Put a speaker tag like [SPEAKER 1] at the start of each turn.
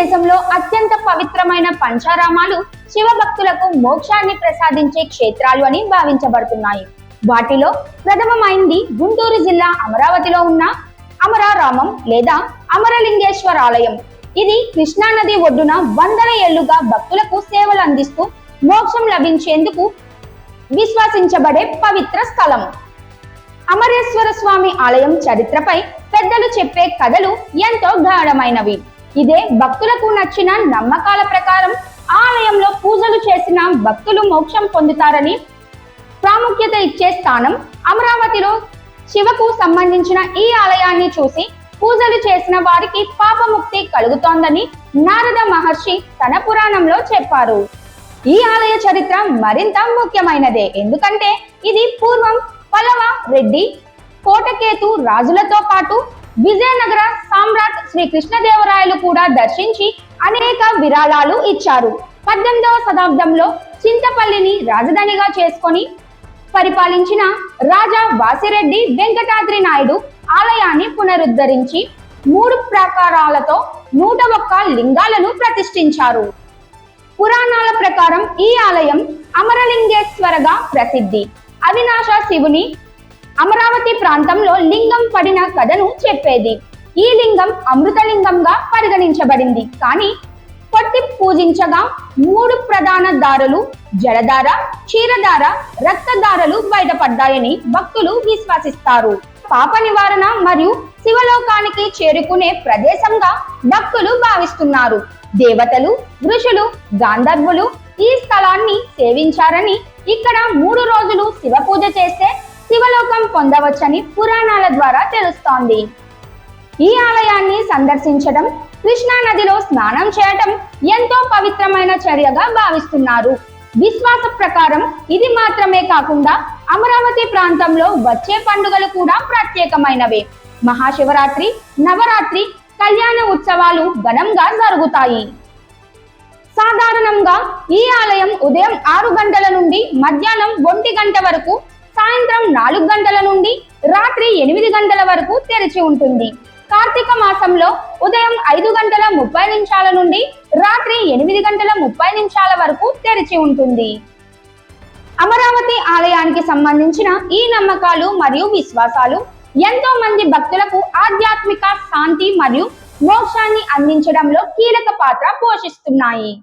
[SPEAKER 1] దేశంలో అత్యంత పవిత్రమైన పంచారామాలు శివ భక్తులకు మోక్షాన్ని ప్రసాదించే క్షేత్రాలు అని భావించబడుతున్నాయి. వాటిలో ప్రథమమైంది గుంటూరు జిల్లా అమరావతిలో ఉన్న అమరారామం లేదా అమరలింగేశ్వర ఆలయం ఇది కృష్ణా నది ఒడ్డున వందల ఏళ్ళుగా భక్తులకు సేవలు అందిస్తూ మోక్షం లభించేందుకు విశ్వసించబడే పవిత్ర స్థలం. అమరేశ్వర స్వామి ఆలయం చరిత్రపై పెద్దలు చెప్పే కథలు ఎంతో గాఢమైనవి. ఇదే భక్తులకు నచ్చిన నమ్మకాల ప్రకారం ఆలయంలో పూజలు చేసిన భక్తులు మోక్షం పొందుతారని ప్రాముఖ్యత ఇచ్చే స్థానం అమరావతిలో శివకు సంబంధించిన ఈ ఆలయాన్ని చూసి పూజలు చేసిన వారికి పాపముక్తి కలుగుతోందని నారద మహర్షి తన పురాణంలో చెప్పారు. ఈ ఆలయ చరిత్ర మరింత ముఖ్యమైనదే. ఎందుకంటే ఇది పూర్వం పలవ రెడ్డి కోటకేతు రాజులతో పాటు విజయనగర సామ్రాట్ శ్రీ కృష్ణదేవరాయలు కూడా దర్శించి అనేక విరాళాలు ఇచ్చారు. పద్దెనిమిదవ శతాబ్దంలో చింతపల్లిని రాజధానిగా చేసుకొని పరిపాలించిన రాజా వాసిరెడ్డి వెంకటాద్రి నాయుడు ఆలయాన్ని పునరుద్ధరించి మూడు ప్రాకారాలతో నూట ఒక్క లింగాలను ప్రతిష్ఠించారు. పురాణాల ప్రకారం ఈ ఆలయం అమరలింగేశ్వరగా ప్రసిద్ధి. అవినాశ శివుని అమరావతి ప్రాంతంలో లింగం పడిన కథను చెప్పేది. ఈ లింగం అమృతలింగంగా పరిగణించబడింది. కానీ పొట్టి పూజించగా మూడు ప్రధాన దారులు జలధార క్షీరధార రక్తధారలు బయటపడ్డాయని భక్తులు విశ్వసిస్తారు. పాప నివారణ మరియు శివలోకానికి చేరుకునే ప్రదేశంగా భక్తులు భావిస్తున్నారు. దేవతలు ఋషులు గాంధర్వులు ఈ స్థలాన్ని సేవించారని ఇక్కడ మూడు రోజులు శివ పూజ చేస్తే శివలోకం పొందవచ్చని పురాణాల ద్వారా తెలుస్తోంది. ఈ ఆలయాన్ని సందర్శించడం కృష్ణా నదిలో స్నానం చేయటం ఎంతో పవిత్రమైన చర్యగా భావిస్తున్నారు. విశ్వాస ప్రకారం ఇది మాత్రమే కాకుండా అమరావతి ప్రాంతంలో వచ్చే పండుగలు కూడా ప్రత్యేకమైనవే. మహాశివరాత్రి నవరాత్రి కళ్యాణ ఉత్సవాలు ఘనంగా జరుగుతాయి. సాధారణంగా ఈ ఆలయం ఉదయం ఆరు గంటల నుండి మధ్యాహ్నం ఒంటి గంట వరకు సాయంత్రం నాలుగు గంటల నుండి రాత్రి ఎనిమిది గంటల వరకు తెరిచి ఉంటుంది. కార్తీక మాసంలో ఉదయం ఐదు గంటల ముప్పై నిమిషాల నుండి రాత్రి ఎనిమిది గంటల ముప్పై నిమిషాల వరకు తెరిచి ఉంటుంది. అమరావతి ఆలయానికి సంబంధించిన ఈ నమ్మకాలు మరియు విశ్వాసాలు ఎంతో మంది భక్తులకు ఆధ్యాత్మిక శాంతి మరియు మోక్షాన్ని అందించడంలో కీలక పాత్ర పోషిస్తున్నాయి.